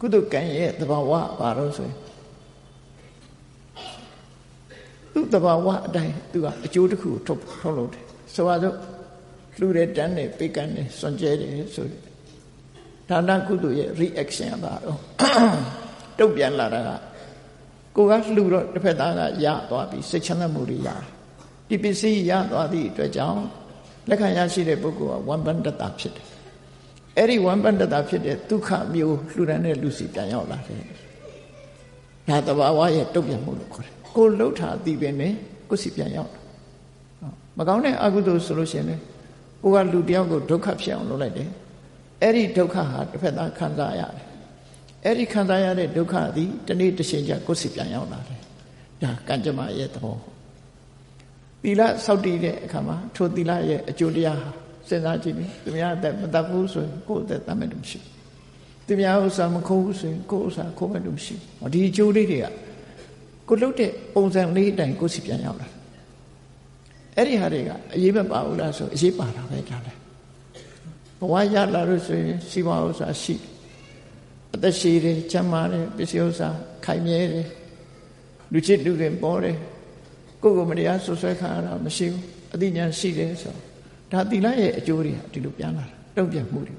ကုသိုလ်ကံရဲ့သဘာဝဘာလို့ဆိုရင်သူ့သဘာဝအတိုင်းသူကအကျိုးတစ်ခုကိုထုတ်ထုတ်လို့တယ်ဆိုပါစို့လှူတယ်တန်းတယ်ပိတ်ကန်တယ်စွန့်ကြဲတယ်ဆိုဒါနကုသိုလ်ရဲ့ reaction ပါတော့တုတ်ပြန်လာတာကကိုကလှူတော့တစ်ဖက်သားကရသွားပြီစိတ်ချမ်းသာမှုတွေရတယ်ဒီပစ္စည်းရသွားသည့်အတွက်ကြောင့်လက်ခံရရှိတဲ့ပုဂ္ဂိုလ်ကဝမ်ပန္တတာဖြစ်တယ် အဲ့ဒီဝမ်ပန္တတာဖြစ်တဲ့ဒုက္ခမျိုးလှူဒန်းတဲ့လူစီပြန်ရောက်လာတယ်ဒါတဘာဝရဲ့တုတ်ပြန်မှုလို့ခေါ်တယ်ကိုလှုပ်တာအသိပင်နဲ့ကိုစီပြန်ရောက်မကောင်းတဲ့အကုသိုလ်ဆိုလို့ရှိရင်လည်းကိုကလူတယောက်ကိုဒုက္ခဖြစ်အောင်လုပ်လိုက်တယ်အဲ့ဒီဒုက္ခဟာတစ်ဖက်သားခံစားရတယ်အဲ့ဒီခံစားရတဲ့ဒုက္ခသည်တနေ့တစ်ချိန်ကျကိုစီပြန်ရောက်လာတယ်ဒါကံကြမ္မာရဲ့သဘောသီလစောင့်တည်တဲ့အခါမှာထိုသီလရဲ့အကျိုးတရားဟာ စဉ်းစားကြည့်ပြီသူများအသက်မတတ်ဘူးဆိုရင်ကိုယ့်အသက်တတ်မဲ့လို့မရှိဘူးသူများဥစ္စာမခိုးဘူးဆိုရင်ကိုယ့်ဥစ္စာခိုးမဲ့လို့မရှိဘူးဒီအကျိုးလေးတွေကကိုလှုပ်တဲ့ပုံစံလေးအတိုင်းကိုစီပြန်ရောက်လာအဲ့ဒီဟာတွေကအရေးမပါဘူးလားဆိုအရေးပါတာပဲဒါလည်းဘဝရလာလို့ဆိုရင်စီဝါဥစ္စာရှိအသက်ရှိတယ်ချမ်းသာတယ်ပစ္စည်းဥစ္စာခိုင်မြဲတယ်လူချစ်လူတွေပေါ်တယ်ကိုယ်ကိုမတရားဆွဆွဲခံရတာမရှိဘူးအသိဉာဏ်ရှိတယ်ဆို ဒါသီလရဲ့အကျိုးတွေဒီလိုပြန်လာတာတုံ့ပြန်မှုတွေ